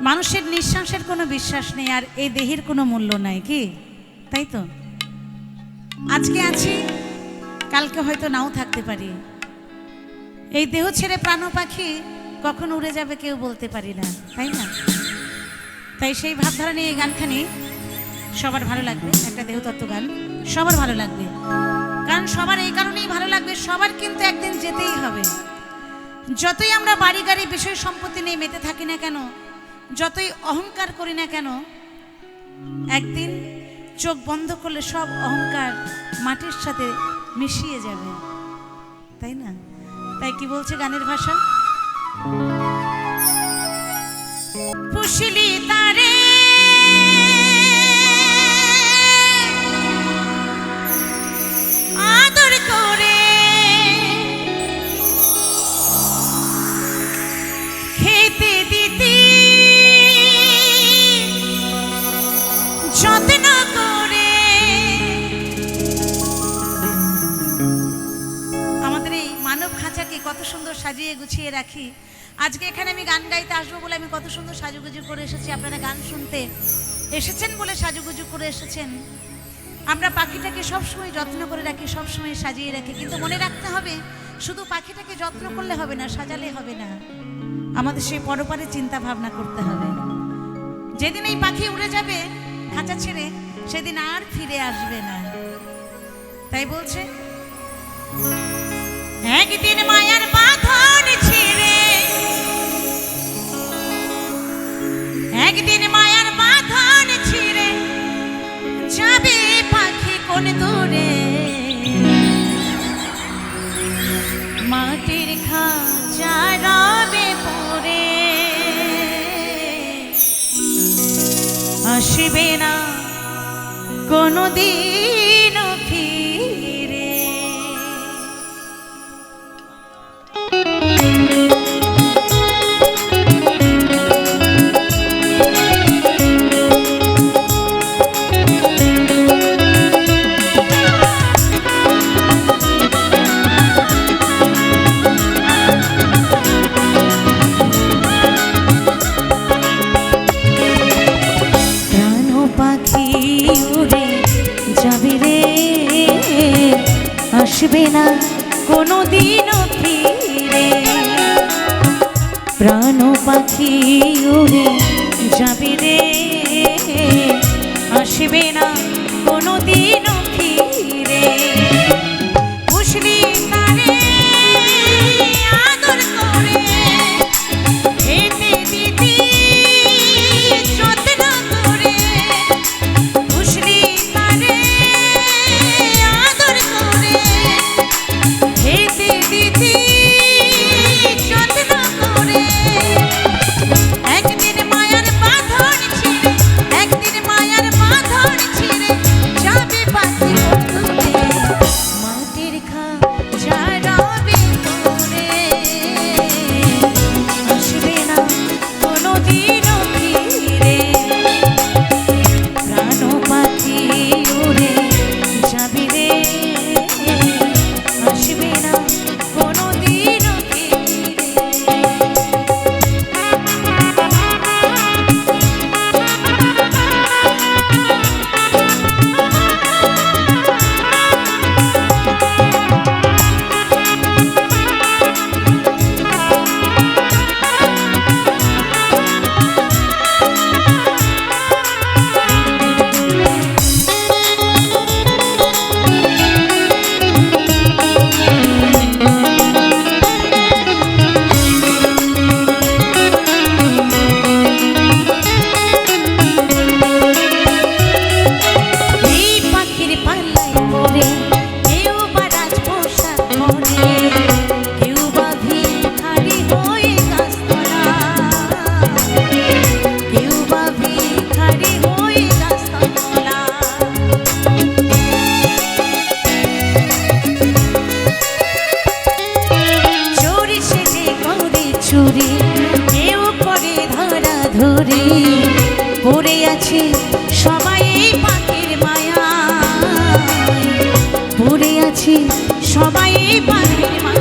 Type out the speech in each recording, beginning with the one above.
মানুষের নিঃশ্বাসের কোনো বিশ্বাস নেই আর এই দেহের কোনো মূল্য নাই, কি? তাই তো? আজকে আছি, কালকে হয়তো নাও থাকতে পারি। এই দেহ ছেড়ে প্রাণ পাখি কখন উড়ে যাবে কেউ বলতে পারি না, তাই না? তাই সেই ভাবধারা নিয়ে এই গানখানি সবার ভালো লাগবে, একটা দেহতত্ত্ব গান, সবার ভালো লাগবে। কারণ সবার এই কারণেই ভালো লাগবে, সবার কিন্তু একদিন যেতেই হবে। যতই আমরা বাড়ি গাড়ি বিষয় সম্পত্তি নিয়ে মেতে থাকি না কেন যতই অহংকার করি না কেন, একদিন চোখ বন্ধ করলে সব অহংকার মাটির সাথে মিশিয়ে যাবে। তাই না? তাই কি বলছে গানের ভাষা? পুষলি তারে সুন্দর সাজিয়ে গুছিয়ে রাখি। আজকে এখানে আমি গান গাইতে আসব বলে আমি কত সুন্দর সাজুগুজু করে এসেছি। আপনারা গান শুনতে এসেছেন বলে সাজুগুজু করে এসেছেন। আমরা পাখিটাকে সবসময় যত্ন করে রাখি, সবসময় সাজিয়ে রাখি। কিন্তু মনে রাখতে হবে, শুধু পাখিটাকে যত্ন করলে হবে না, সাজালে হবে না। আমাদের সেই পরপারে চিন্তা ভাবনা করতে হবে। যেদিন এই পাখি উড়ে যাবে খাঁচা ছেড়ে, সেদিন আর ফিরে আসবে না। তাই বলছে একদিন কোনো দিন কোনো দিনও ফিরে। প্রাণ পাখি উড়ে যাবে রে। আসবে না কোনো ধরা পড়ে আছে সবাই পাখির মায়া। পড়ে আছে সবাই পাখির মায়া।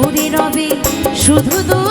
পড়ে রবে শুধু দুমুঠো